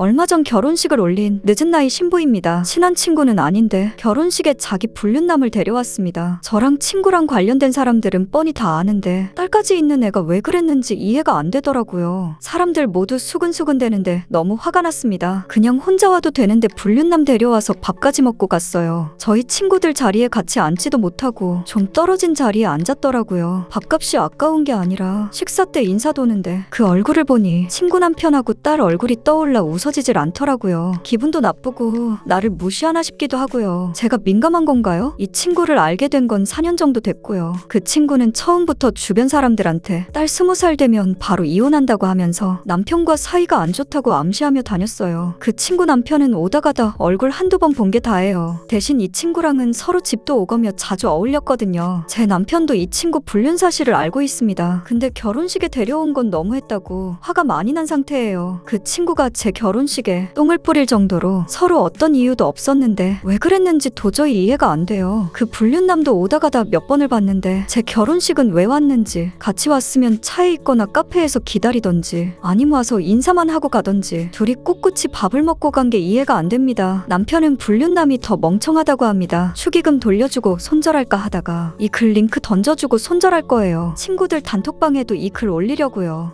얼마 전 결혼식을 올린 늦은 나이 신부입니다. 친한 친구는 아닌데 결혼식에 자기 불륜남을 데려왔습니다. 저랑 친구랑 관련된 사람들은 뻔히 다 아는데 딸까지 있는 애가 왜 그랬는지 이해가 안 되더라고요. 사람들 모두 수근수근대는데 너무 화가 났습니다. 그냥 혼자 와도 되는데 불륜남 데려와서 밥까지 먹고 갔어요. 저희 친구들 자리에 같이 앉지도 못하고 좀 떨어진 자리에 앉았더라고요. 밥값이 아까운 게 아니라 식사 때 인사 도는데 그 얼굴을 보니 친구 남편하고 딸 얼굴이 떠올라 웃어 지질 않더라고요. 기분도 나쁘고 나를 무시하나 싶기도 하고요. 제가 민감한 건가요? 이 친구를 알게 된 건 4년 정도 됐고요. 그 친구는 처음부터 주변 사람들한테 딸 20살 되면 바로 이혼한다고 하면서 남편과 사이가 안 좋다고 암시하며 다녔어요. 그 친구 남편은 오다 가다 얼굴 한두 번 본 게 다예요. 대신 이 친구랑은 서로 집도 오가며 자주 어울렸거든요. 제 남편도 이 친구 불륜 사실을 알고 있습니다. 근데 결혼식에 데려온 건 너무했다고 화가 많이 난 상태예요. 그 친구가 제 결혼식에 똥을 뿌릴 정도로 서로 어떤 이유도 없었는데 왜 그랬는지 도저히 이해가 안 돼요. 그 불륜남도 오다 가다 몇 번을 봤는데 제 결혼식은 왜 왔는지 같이 왔으면 차에 있거나 카페에서 기다리던지 아님 와서 인사만 하고 가던지 둘이 꿋꿋이 밥을 먹고 간 게 이해가 안 됩니다. 남편은 불륜남이 더 멍청하다고 합니다. 축의금 돌려주고 손절할까 하다가 이 글 링크 던져주고 손절할 거예요. 친구들 단톡방에도 이 글 올리려고요.